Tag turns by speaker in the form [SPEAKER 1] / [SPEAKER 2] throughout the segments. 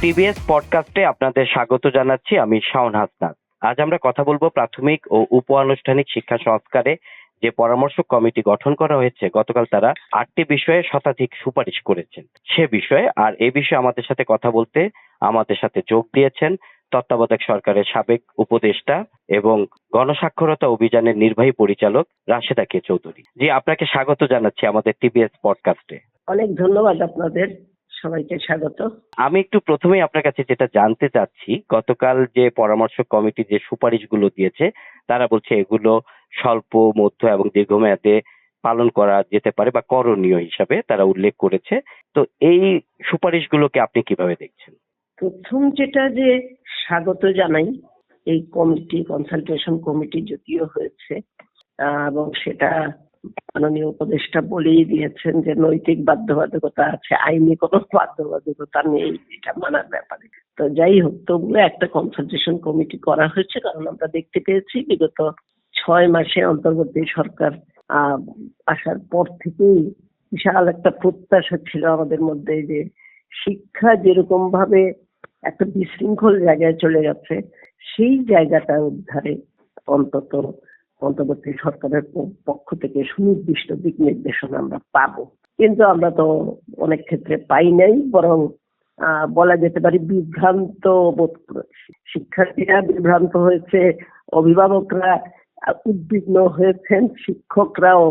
[SPEAKER 1] TBS পডকাস্টে আপনাদের স্বাগত জানাচ্ছি, আমি শাওন হাসনাত। আজ আমরা কথা বলব প্রাথমিক ও উপ আনুষ্ঠানিক শিক্ষা সংস্কারে যে পরামর্শ কমিটি গঠন করা হয়েছে, গতকাল তারা আটটি বিষয়ে শতাধিক সুপারিশ করেছেন। সে বিষয়ে আর এ বিষয়ে আমাদের সাথে কথা বলতে আমাদের সাথে যোগ দিয়েছেন তত্ত্বাবধায়ক সরকারের সাবেক উপদেষ্টা এবং গণস্বাক্ষরতা অভিযানের নির্বাহী পরিচালক রাশেদা কে চৌধুরী। জি, আপনাকে স্বাগত জানাচ্ছি আমাদের টিবিএস পডকাস্টে
[SPEAKER 2] অনেক ধন্যবাদ আপনাদের। সবাইকে স্বাগত।
[SPEAKER 1] আমি একটু প্রথমেই আপনার কাছে যেটা জানতে চাচ্ছি গতকাল যে পরামর্শ কমিটি যে সুপারিশগুলো দিয়েছে তারা বলছে এগুলো স্বল্প মধ্য এবং দীর্ঘমেয়াদে পালন করা যেতে পারে বা করণীয় হিসাবে তারা উল্লেখ করেছে। তো এই সুপারিশগুলোকে আপনি কীভাবে দেখছেন?
[SPEAKER 2] প্রথম যেটা যে স্বাগত জানাই এই কমিটি কনসালটেশন কমিটি যদিও হয়েছে এবং সেটা মাননীয় উপদেষ্টা বলেই দিয়েছেন যে নৈতিক বাধ্যবাধকতা আছে, আইনি কোনো বাধ্যবাধকতা নেই, এটা মানার ব্যাপারে। তো যাই হোক, তবুও একটা কনসালটেশন কমিটি করা হয়েছে, কারণ আমরা দেখতে পেয়েছি বিগত ছয় মাসে অন্তর্বর্তী সরকার আসার পর থেকেই বিশাল একটা প্রত্যাশা ছিল আমাদের মধ্যে যে শিক্ষা যেরকম ভাবে একটা বিশৃঙ্খল জায়গায় চলে গেছে, সেই জায়গাটা উদ্ধারে অন্তত অন্তর্বর্তী সরকারের পক্ষ থেকে সুনির্দিষ্ট দিক নির্দেশনা আমরা পাবো। কিন্তু আমরা তো অনেক ক্ষেত্রে পাই নাই, বরং বলা যেতে পারে বিভ্রান্ত বোধ করেছি শিক্ষার্থীরা বিভ্রান্ত হয়েছে, অভিভাবকরা উদ্বিগ্ন হয়েছেন, শিক্ষকরাও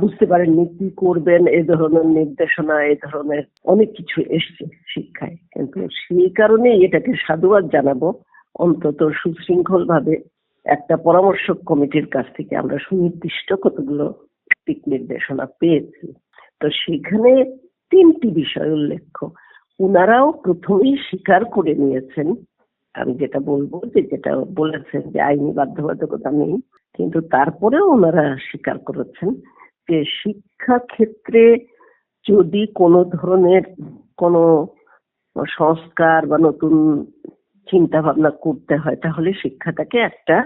[SPEAKER 2] বুঝতে পারেননি কি করবেন এই ধরনের নির্দেশনা এই ধরনের অনেক কিছু এসছে শিক্ষায়। কিন্তু সেই কারণেই এটাকে সাধুবাদ জানাব। অন্তত সুশৃঙ্খল ভাবে একটা পরামর্শক কমিটির কাছ থেকে আমরা সুনির্দিষ্ট কতগুলো দিক নির্দেশনা পেয়েছি। তো সেখানে তিনটি বিষয় উল্লেখ্য। উনারাও প্রথমেই স্বীকার করে নিয়েছেন, আমি যেটা বলব যে যেটা বলেছেন যে আইনি বাধ্যবাধকতা নেই, কিন্তু তারপরেও ওনারা স্বীকার করেছেন যে শিক্ষা ক্ষেত্রে যদি কোনো ধরনের কোনো সংস্কার বা নতুন চিন্তা ভাবনা করতে হয়, তাহলে শিক্ষাটাকে একটা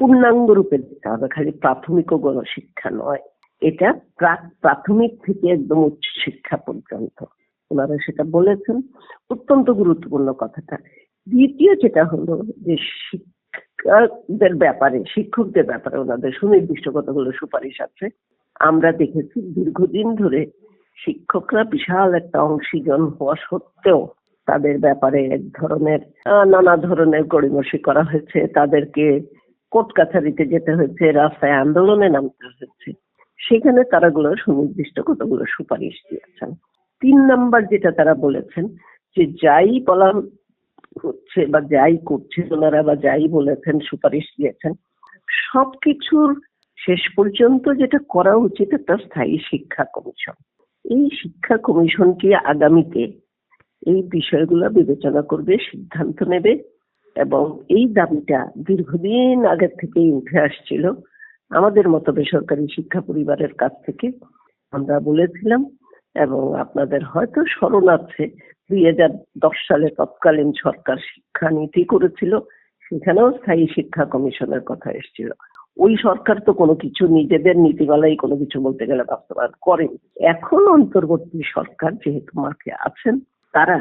[SPEAKER 2] পূর্ণাঙ্গ রূপে দিতে হবে, খালি প্রাথমিক ও গণশিক্ষা নয়। এটা প্রাক প্রাথমিক থেকে একদম উচ্চ শিক্ষা পর্যন্ত। ওনারা সেটা বলেছেন। অত্যন্ত গুরুত্বপূর্ণ কথাটা। দ্বিতীয় যেটা হলো যে শিক্ষকদের ব্যাপারে শিক্ষকদের ব্যাপারে ওনাদের সুনির্দিষ্ট কতগুলো সুপারিশ আছে, আমরা দেখেছি দীর্ঘদিন ধরে শিক্ষকরা বিশাল একটা অংশীজন হওয়া সত্ত্বেও তাদের ব্যাপারে এক ধরনের নানা ধরনের গড়িমসি করা হয়েছে। তাদেরকে কোর্ট কাছারিতে যেতে হয়েছে, রাস্তায় আন্দোলনে নামতে হয়েছে। সেখানে তারাগুলো সুনির্দিষ্ট কতগুলো সুপারিশ দিয়েছেন। তিন নাম্বার যেটা তারা বলেছেন, যে যাই বলা হচ্ছে বা যাই করছে ওনারা বা যাই বলেছেন, সুপারিশ দিয়েছেন, সবকিছুর শেষ পর্যন্ত যেটা করা উচিত একটা স্থায়ী শিক্ষা কমিশন। এই শিক্ষা কমিশনটি আগামীতে এই বিষয়গুলো বিবেচনা করবে, সিদ্ধান্ত নেবে এবং এই দাবিটা দীর্ঘদিন আগের থেকেই উঠে আসছিল। আমাদের মতো বেসরকারি শিক্ষা পরিবারের কাছ থেকে আমরা বলেছিলাম এবং আপনাদের হয়তো স্মরণ আছে দুই হাজার দশ সালে তৎকালীন সরকার শিক্ষা নীতি করেছিল, সেখানেও স্থায়ী শিক্ষা কমিশনের কথা এসেছিল। ওই সরকার তো কোনো কিছু নিজেদের নীতিমালাই কোনো কিছু বলতে গেলে বাস্তবায়ন করেন। এখন অন্তর্বর্তী সরকার যেহেতু মাঠে আছেন তারা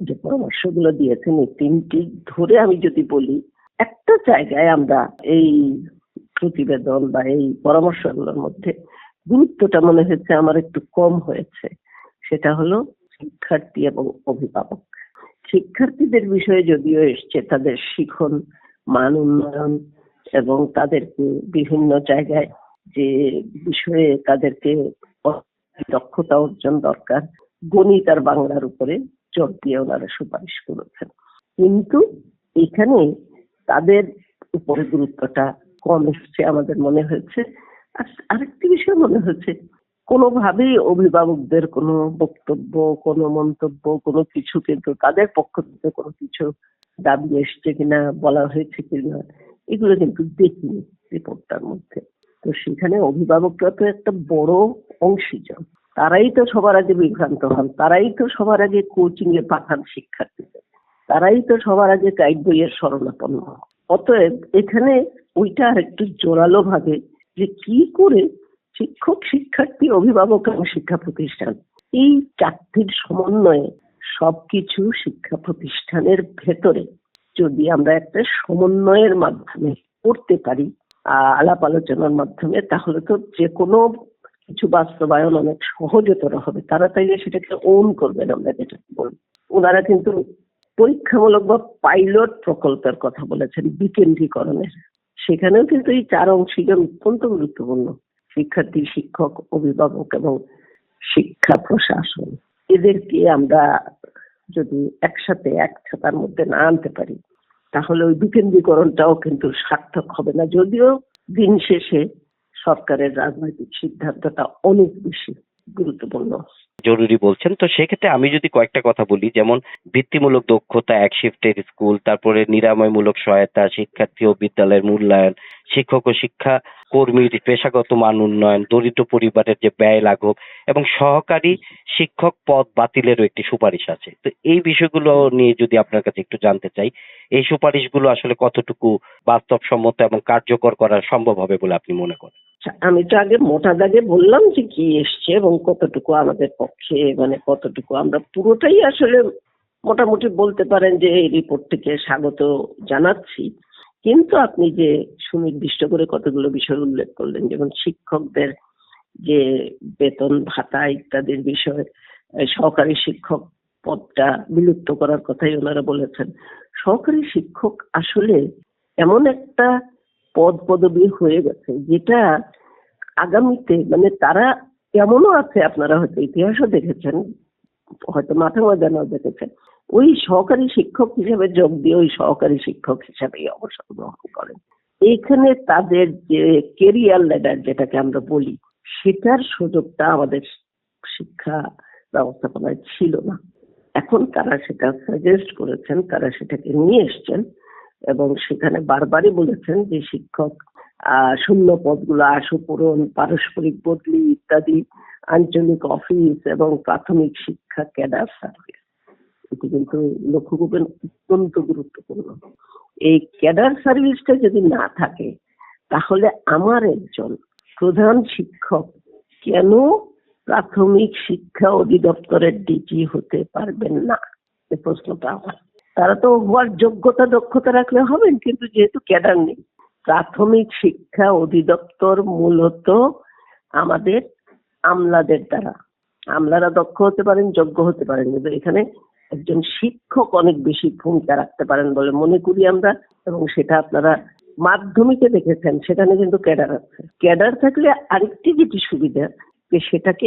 [SPEAKER 2] যে পরামর্শগুলো দিয়েছেন এই তিনটি ধরে আমি যদি বলি, একটা জায়গায় আমরা এই প্রতিবেদন বা এই পরামর্শগুলোর মধ্যে গুরুত্বটা মনে হচ্ছে আমার একটু কম হয়েছে। সেটা হলো শিক্ষার্থী এবং অভিভাবক। শিক্ষার্থীদের বিষয়ে যদিও এসছে তাদের শিখন, মান উন্নয়ন এবং তাদেরকে বিভিন্ন জায়গায় যে বিষয়ে তাদেরকে দক্ষতা অর্জন দরকার গণিত আর বাংলার উপরে জোর দিয়ে ওনারা সুপারিশ করেছেন। কিন্তু এখানে তাদের উপরে গুরুত্বটা কম এসছে আমাদের মনে হয়েছে। আর আরেকটি বিষয় মনে হয়েছে, কোনোভাবেই অভিভাবকদের কোনো বক্তব্য, কোনো মন্তব্য, কোনো কিছু কিন্তু তাদের পক্ষ থেকে কোনো কিছু দাবি এসছে কিনা, বলা হয়েছে কিনা, এগুলো কিন্তু দেখিনি রিপোর্টটার মধ্যে। তো সেখানে অভিভাবকরা তো একটা বড় অংশীজন। তারাই তো সবার আগে বিভ্রান্ত হন, তারাই তো সবার আগে কোচিং এ পাঠান শিক্ষার্থীদের, তারাই তো সবার আগে গাইড বইয়ের শরণাপন্ন হন। অতএব এখানে ওইটা আর একটু জোরালো ভাবে যে কি করে শিক্ষক, শিক্ষার্থী, অভিভাবক এবং শিক্ষা প্রতিষ্ঠান এই চারটির সমন্বয়ে সবকিছু শিক্ষা প্রতিষ্ঠানের ভেতরে যদি আমরা একটা সমন্বয়ের মাধ্যমে করতে পারি আলাপ আলোচনার মাধ্যমে, তাহলে তো যে কোনো কিছু বাস্তবায়ন অনেক সহজতর হবে। তারা তাইলে সেটাকে ওন করবেন আমরা যেটা বলব। ওনারা কিন্তু পরীক্ষামূলক বা পাইলট প্রকল্পের কথা বলেছেন, বিকেন্দ্রীকরণের। সেখানেও কিন্তু এই চার অংশীজন অত্যন্ত গুরুত্বপূর্ণ। শিক্ষার্থী, শিক্ষক, অভিভাবক এবং শিক্ষা প্রশাসন। এদেরকে আমরা যদি একসাথে এক ছাতার মধ্যে না আনতে পারি, তাহলে ওই বিকেন্দ্রীকরণটাও কিন্তু সার্থক হবে না। যদিও দিন শেষে সরকারের রাজনৈতিক সিদ্ধান্তটা অনেক বেশি গুরুত্বপূর্ণ।
[SPEAKER 1] জরুরি বলছেন। তো সেক্ষেত্রে আমি যদি কয়েকটা কথা বলি যেমন বৃত্তিমূলক দক্ষতা এক শিফটের স্কুল তারপরে নিরাময়মূলক সহায়তা শিক্ষার্থী ও বিদ্যালয়ের মূল্যায়ন শিক্ষক ও শিক্ষা কর্মীর পেশাগত মান উন্নয়ন দরিদ্র পরিবারের যে ব্যয় লাঘব এবং সহকারী শিক্ষক পদ বাতিলেরও একটি সুপারিশ আছে। তো এই বিষয়গুলো নিয়ে যদি আপনার কাছে একটু জানতে চাই এই সুপারিশগুলো আসলে কতটুকু বাস্তবসম্মত এবং কার্যকর করা সম্ভব হবে বলে আপনি মনে করেন?
[SPEAKER 2] আচ্ছা, আমি তো আগে মোটা দাগে বললাম যে কি এসছে এবং কতটুকু আমাদের পক্ষে মানে কতটুকু? আমরা পুরোটাই আসলে মোটামুটি বলতে পারেন যে এই রিপোর্টটিকে স্বাগত জানাচ্ছি। কিন্তু আপনি যে সুনির্দিষ্ট করে কতগুলো বিষয় উল্লেখ করলেন, যেমন শিক্ষকদের যে বেতন ভাতা ইত্যাদির বিষয় সহকারী শিক্ষক পদটা বিলুপ্ত করার কথাই ওনারা বলেছেন। সহকারী শিক্ষক আসলে এমন একটা পদ পদবি হয়ে গেছে, যেটা আগামীতে মানে তারা এমনও আছে, আপনারা হয়তো ইতিহাসও দেখেছেন, হয়তো মাঠে ময়দানেও দেখেছেন। ওই সহকারী শিক্ষক হিসেবে যোগ দিয়ে ওই সহকারী শিক্ষক হিসেবেই অবসর গ্রহণ করেন। এইখানে তাদের যে কেরিয়ার লেডার যেটাকে আমরা বলি, সেটার সুযোগটা আমাদের শিক্ষা ব্যবস্থাপনায় ছিল না। এখন তারা সেটা সাজেস্ট করেছেন, তারা সেটাকে নিয়ে এসছেন এবং সেখানে বারবারই বলেছেন যে শিক্ষক শূন্য পদগুলো আশু পূরণ পারস্পরিক বদলি ইত্যাদি, আঞ্চলিক অফিস এবং প্রাথমিক শিক্ষা ক্যাডার সার্ভিস এটি কিন্তু লক্ষ্য করবেন অত্যন্ত গুরুত্বপূর্ণ। এই ক্যাডার সার্ভিসটা যদি না থাকে, তাহলে আমার একজন প্রধান শিক্ষক কেন প্রাথমিক শিক্ষা অধিদপ্তরের ডিজি হতে পারবেন না? এই প্রশ্নটা আমার। তারা তো হওয়ার যোগ্যতা, দক্ষতা রাখলে হবেন, কিন্তু যেহেতু ক্যাডার নেই প্রাথমিক শিক্ষা অধিদপ্তর মূলত আমাদের আমলাদের দ্বারা। আমলারা দক্ষ হতে পারেন, যোগ্য হতে পারেন। কিন্তু এখানে একজন শিক্ষক অনেক বেশি ভূমিকা রাখতে পারেন বলে মনে করি আমরা, এবং সেটা আপনারা মাধ্যমিকে দেখেছেন, সেখানে কিন্তু ক্যাডার আছে। ক্যাডার থাকলে আরেকটি যেটি সুবিধা, যে সেটাকে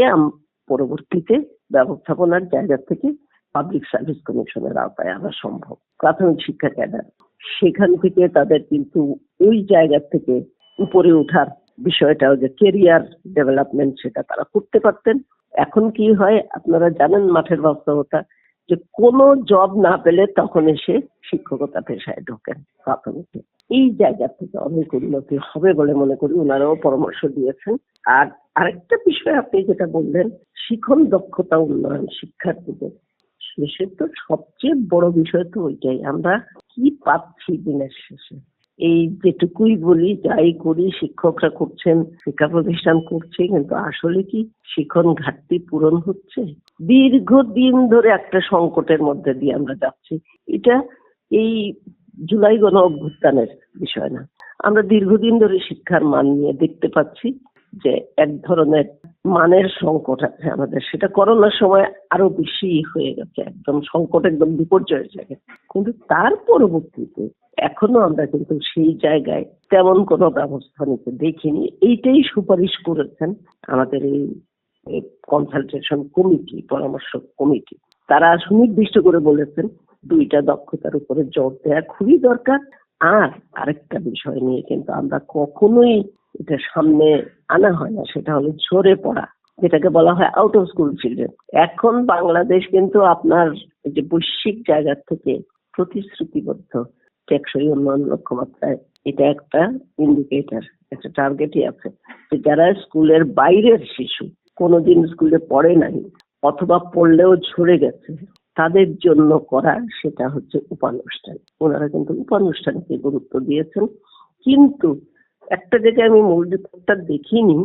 [SPEAKER 2] পরবর্তীতে ব্যবস্থাপনার জায়গা থেকে পাবলিক সার্ভিস কমিশনের আওতায় আনা সম্ভব। প্রাথমিক শিক্ষা ক্যাডার। সেখান থেকে তাদের কিন্তু ওই জায়গা থেকে উপরে ওঠার বিষয়টাও যে কেরিয়ার ডেভেলপমেন্ট সেটা তারা করতে পারতেন। এখন কি হয়, আপনারা জানেন মাঠের বাস্তবতা, যে কোনো জব না পেলে তখন এসে শিক্ষকতা পেশায় ঢোকেন প্রাথমিকে। এই জায়গা থেকে অনেক উন্নতি হবে বলে মনে করি ওনারাও পরামর্শ দিয়েছেন। আর আরেকটা বিষয় আপনি যেটা বললেন, শিখন দক্ষতা উন্নয়ন শিক্ষার্থীদের শেষে তো সবচেয়ে বড় বিষয় তো ওইটাই, আমরা কি পাচ্ছি দিনের শেষে? এই যেটুকুই বলি, যাই করি, শিক্ষকরা করছেন, শিক্ষা প্রতিষ্ঠান করছে, কিন্তু আসলে কি শিক্ষণ ঘাটতি পূরণ হচ্ছে? দীর্ঘদিন ধরে একটা সংকটের মধ্যে দিয়ে আমরা যাচ্ছি। এটা এই জুলাই গণ অভ্যুত্থানের বিষয় না। আমরা দীর্ঘদিন ধরে শিক্ষার মান নিয়ে দেখতে পাচ্ছি। যে এক ধরনের মানের সংকট আছে আমাদের। সেটা করোনার সময় আরও বেশি হয়ে গেছে, একদম সংকট একদম বিপর্যয়ের জায়গায়। কিন্তু তার পরবর্তীতে এখনও আমরা কিন্তু সেই জায়গায় তেমন কোনো ব্যবস্থা নিতে দেখিনি। এইটাই সুপারিশ করেছেন আমাদের এই কনসালটেশন কমিটি পরামর্শ কমিটি তারা সুনির্দিষ্ট করে বলেছেন, দুইটা দক্ষতার উপরে জোর দেওয়া খুবই দরকার। আর আরেকটা বিষয় নিয়ে কিন্তু আমরা কখনোই এটা সামনে আনা হয় না, সেটা হলো ঝরে পড়া, যেটাকে বলা হয় আউট অফ স্কুল চিলড্রেন এখন বাংলাদেশ কিন্তু আপনার যে বৈশ্বিক জায়গা থেকে প্রতিশ্রুতিবদ্ধ, টেকসই উন্নয়ন লক্ষ্যমাত্রায় এটা একটা ইন্ডিকেটার একটা টার্গেটই আছে। যে যারা স্কুলের বাইরের শিশু, কোনোদিন স্কুলে পড়ে নাই, অথবা পড়লেও ঝরে গেছে, তাদের জন্য করা সেটা হচ্ছে উপানুষ্ঠান। ওনারা কিন্তু উপানুষ্ঠানকে গুরুত্ব দিয়েছেন, কিন্তু একটা জায়গায় আমি মূল রিপোর্টটা দেখিনি।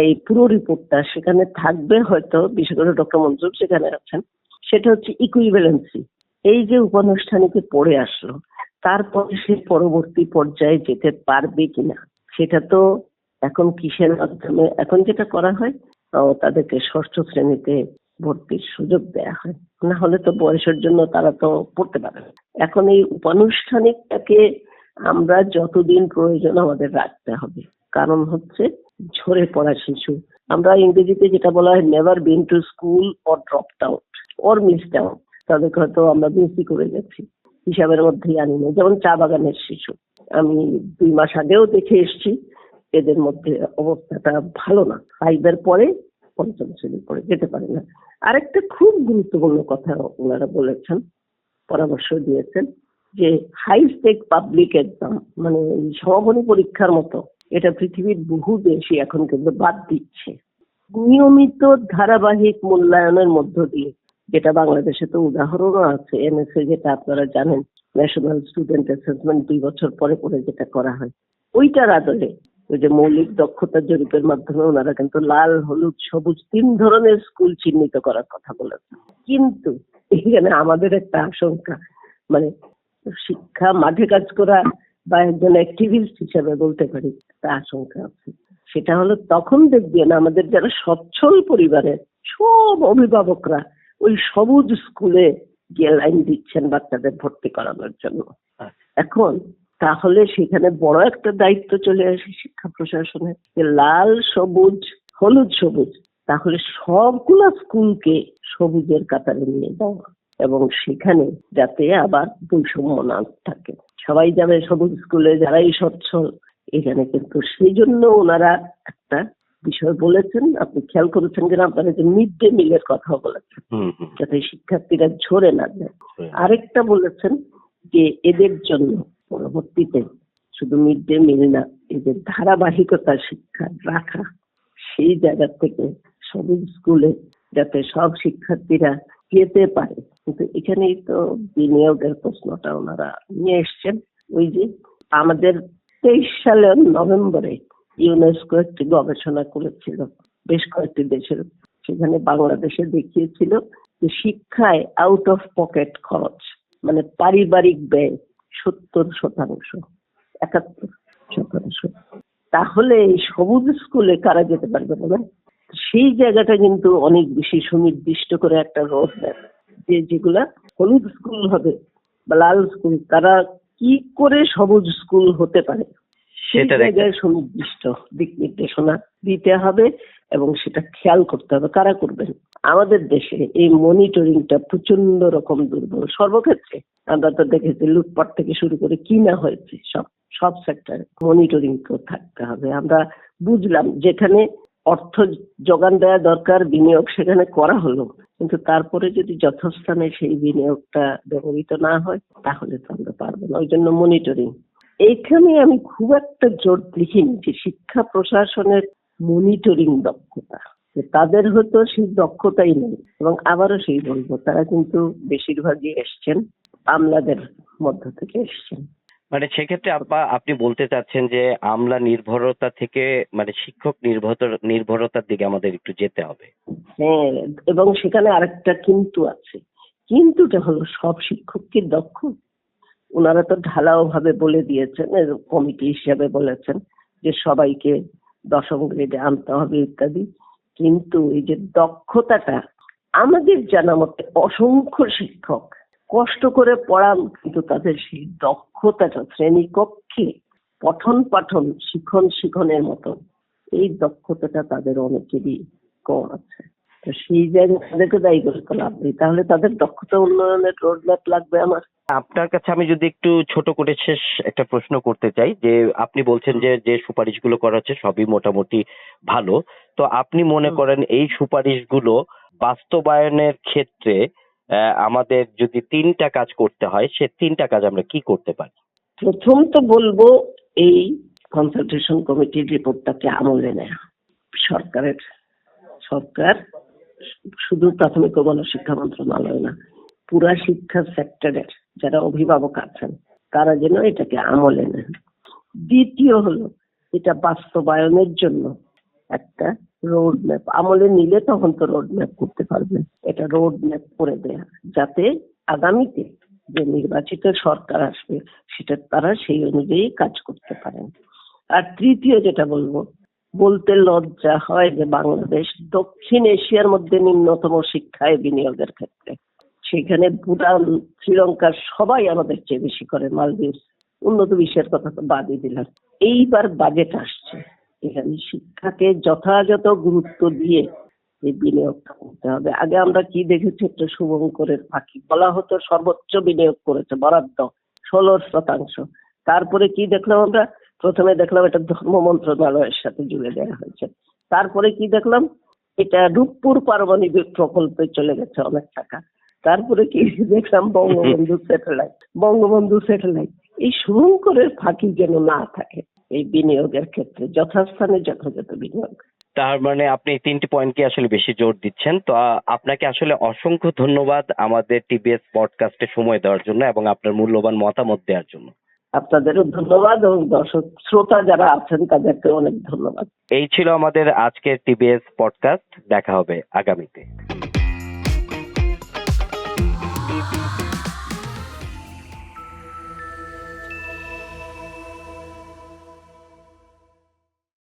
[SPEAKER 2] এই পুরো রিপোর্টটা সেখানে থাকবে হয়তো বিশেষ করে ডক্টর মঞ্জুর সেখানে আছেন। সেটা হচ্ছে ইকুইভ্যালেন্সি এই যে উপানুষ্ঠানিকে পড়ে আসলো, তারপরে সে পরবর্তী পর্যায়ে যেতে পারবে কিনা, সেটা তো এখন কিসের মাধ্যমে, এখন যেটা করা হয় তাদেরকে ষষ্ঠ শ্রেণীতে ভর্তির সুযোগ দেয়া হয়। না হলে তো বয়সের জন্য তারা তো পড়তে পারে এখন এই উপানুষ্ঠানিকটাকে আমরা যতদিন প্রয়োজন আমাদের রাখতে হবে। কারণ হচ্ছে ঝরে পড়া শিশু। আমরা ইংরেজিতে যেটা বলা হয় never been to school or dropped out or missed out তাদেরকে হয়তো আমরা মিসই করে গেছি। হিসাবের মধ্যেই আনি না। যেমন চা বাগানের শিশু। আমি দুই মাস আগেও দেখে এসেছি, এদের মধ্যে অবস্থাটা ভালো না। ফাইভের পরে পঞ্চম শ্রেণি পরে যেতে পারে না। আরেকটা খুব গুরুত্বপূর্ণ কথা ওনারা বলেছেন, পরামর্শ দিয়েছেন যে হাই স্টেক পাবলিক এক্সাম মানে সমাপনী পরীক্ষার মতো, এটা পৃথিবীর বহু দেশই এখন কিন্তু বাদ দিচ্ছে। নিয়মিত ধারাবাহিক মূল্যায়নের মধ্য দিয়ে, যেটা বাংলাদেশে তো উদাহরণও আছে এনএসএ যেটা আপনারা জানেন ন্যাশনাল স্টুডেন্ট অ্যাসেসমেন্ট দুই বছর পরে পরে যেটা করা হয়। ওইটার আদলে ওই যে মৌলিক দক্ষতা জরিপের মাধ্যমে ওনারা কিন্তু লাল, হলুদ, সবুজ, তিন ধরনের স্কুল চিহ্নিত করার কথা বলেছেন। কিন্তু এখানে আমাদের একটা আশঙ্কা মানে শিক্ষা, মাঠে কাজ করা বা একজন অ্যাক্টিভিস্ট হিসেবে বলতে পারি একটা আশঙ্কা আছে। সেটা হলো তখন দেখবেন আমাদের যারা সচ্ছল পরিবারের সব অভিভাবকরা ওই সবুজ স্কুলে গিয়ে লাইন দিচ্ছেন বাচ্চাদের ভর্তি করানোর জন্য। এখন তাহলে সেখানে বড় একটা দায়িত্ব চলে আসে শিক্ষা প্রশাসনের, যে লাল সবুজ, হলুদ সবুজ, তাহলে সবগুলা স্কুলকে সবুজের কাতারে নিয়ে যাওয়া। এবং সেখানে যাতে আবার বৈষম্য না থাকে। সবাই যাবে সবুজ স্কুলে যারাই সচ্ছল এখানে কিন্তু সেই জন্য ওনারা একটা বিষয় বলেছেন আপনি খেয়াল করেছেন কিনা আপনারা যে মিড ডে মিলের কথা বলেছেন যাতে শিক্ষার্থীরা ঝরে না যায়। আরেকটা বলেছেন যে এদের জন্য পরবর্তীতে শুধু মিড ডে মিল না এদের ধারাবাহিকতা শিক্ষা রাখা সেই জায়গা থেকে সবুজ স্কুলে যাতে সব শিক্ষার্থীরা যেতে পারে। কিন্তু এখানেই তো বিনিয়োগের প্রশ্নটা ওনারা নিয়ে এসছেন। ওই যে আমাদের তেইশ সালের নভেম্বরে ইউনেস্কো একটি গবেষণা করেছিল, বেশ কয়েকটি দেশের। সেখানে বাংলাদেশে দেখিয়েছিল যে শিক্ষায় আউট অফ পকেট খরচ মানে পারিবারিক ব্যয় সত্তর শতাংশ, একাত্তর শতাংশ। তাহলে এই সবুজ স্কুলে কারা যেতে পারবে না সেই জায়গাটা কিন্তু অনেক বেশি সুনির্দিষ্ট করে একটা রোড ম্যাপ যে যেগুলা হলুদ স্কুল হবে বা লাল স্কুল তারা কি করে সবুজ স্কুল হতে পারে? সেই
[SPEAKER 1] একটা
[SPEAKER 2] জায়গায় সুনির্দিষ্ট দিক নির্দেশনা দিতে হবে এবং সেটা খেয়াল করতে হবে। কারা করবেন? আমাদের দেশে এই মনিটরিংটা প্রচণ্ড রকম দুর্বল। সর্বক্ষেত্রে আমরা তো দেখেছি লুটপাট থেকে শুরু করে কি না হয়েছে সব সব সেক্টরে মনিটরিং তো থাকতে হবে। আমরা বুঝলাম যেখানে অর্থ যোগান দেওয়া দরকার, বিনিয়োগ সেখানে করা হলো। কিন্তু তারপরে যদি যথাস্থানে সেই বিনিয়োগটা ব্যবহৃত না হয়, তাহলে তো আমরা পারব না। ওই জন্য মনিটরিং এইখানে আমি খুব একটা জোর দেখিনি যে শিক্ষা প্রশাসনের মনিটরিং দক্ষতা তাদের হয়তো সেই দক্ষতাই নেই, এবং আবারও সেই বলব, তারা কিন্তু বেশিরভাগই এসছেন আমলাদের মধ্য থেকে এসছেন।
[SPEAKER 1] মানে সেক্ষেত্রে আপা, আপনি বলতে চাচ্ছেন যে আমলা নির্ভরতা থেকে মানে শিক্ষক নির্ভর নির্ভরতার দিকে আমাদের একটু যেতে হবে।
[SPEAKER 2] হ্যাঁ এবং সেখানে আরেকটা কিন্তু আছে। কিন্তুটা হলো সব শিক্ষক কি দক্ষ। ওনারা তো ঢালাও ভাবে বলে দিয়েছেন কমিটি হিসাবে বলেছেন যে সবাইকে দশম গ্রেডে আনতে হবে ইত্যাদি। কিন্তু এই যে দক্ষতাটা, আমাদের জানা মতে অসংখ্য শিক্ষক কষ্ট করে পড়ান কিন্তু তাদের সেই দক্ষতাটা শ্রেণীকক্ষে পঠন পাঠন শিখন শিখনের মতো এই দক্ষতাটা তাদের অনেকেরই কম আছে। তো সেই জায়গায় তাদেরকে দায়ী করে তো লাভ নেই। তাহলে তাদের দক্ষতা উন্নয়নের রোডম্যাপ লাগবে আমার।
[SPEAKER 1] আপনার কাছে আমি যদি একটু ছোট করে শেষ একটা প্রশ্ন করতে চাই যে আপনি বলছেন যে যে সুপারিশগুলো করা হচ্ছে সবই মোটামুটি ভালো। তো আপনি মনে করেন এই সুপারিশগুলো বাস্তবায়নের ক্ষেত্রে আমাদের যদি তিনটা কাজ করতে হয়, সে তিনটা কাজ আমরা কি করতে পারি?
[SPEAKER 2] প্রথম তো বলব, এই কনসালটেশন কমিটির রিপোর্টটাকে আমলে নেয়া। সরকারের, সরকার শুধু প্রাথমিক ও গণশিক্ষা মন্ত্রণালয় না, পুরা শিক্ষা সেক্টরের যারা অভিভাবক আছেন, তারা যেন এটাকে আমলে নেন। দ্বিতীয় হলো, এটা বাস্তবায়নের জন্য একটা রোড ম্যাপ আমলে নিলে তখন তো রোড ম্যাপ করতে পারবেন এটা রোড ম্যাপ করে দেয়া, যাতে আগামীতে যে নির্বাচিত সরকার আসবে, সেটা তারা সেই অনুযায়ী কাজ করতে পারেন। আর তৃতীয় যেটা বলব, বলতে লজ্জা হয় যে বাংলাদেশ দক্ষিণ এশিয়ার মধ্যে নিম্নতম শিক্ষায় বিনিয়োগের ক্ষেত্রে। সেখানে ভুটান শ্রীলঙ্কার সবাই আমাদের চেয়ে বেশি করে, মালদ্বীপ, উন্নত বিশ্বের কথা তো বাদই দিলাম। এইবার বাজেট আসছে। এখানে শিক্ষাকে যথাযথ গুরুত্ব দিয়ে এই বিনিয়োগটা করতে হবে। আগে আমরা কি দেখেছি? একটা শুভঙ্করের ফাঁকি বলা হতো সর্বোচ্চ বিনিয়োগ করেছে, বরাদ্দ, ষোলো শতাংশ। তারপরে কি দেখলাম আমরা? প্রথমে দেখলাম এটা ধর্ম মন্ত্রণালয়ের সাথে জুড়ে দেওয়া হয়েছে। তারপরে কি দেখলাম? এটা রূপপুর পারমাণবিক প্রকল্পে চলে গেছে অনেক টাকা। তারপরে কি দেখলাম? বঙ্গবন্ধু স্যাটেলাইট। বঙ্গবন্ধু স্যাটেলাইট। এই শুভঙ্করের ফাঁকি যেন না থাকে। এই বিনিয়োগের ক্ষেত্রে যথাস্থানে যথাযথ বিনিয়োগ।
[SPEAKER 1] তার মানে আপনি তিনটি পয়েন্টকে আসলে বেশি জোর দিচ্ছেন। তো আপনাকে আসলে অসংখ্য ধন্যবাদ আমাদের টিবিএস পডকাস্টে সময় দেওয়ার জন্য এবং আপনার মূল্যবান মতামত দেওয়ার জন্য।
[SPEAKER 2] আপনাদেরও ধন্যবাদ এবং দর্শক শ্রোতা যারা আছেন তাদেরকে অনেক ধন্যবাদ।
[SPEAKER 1] এই ছিল আমাদের আজকের টিবিএস পডকাস্ট দেখা হবে আগামীতে।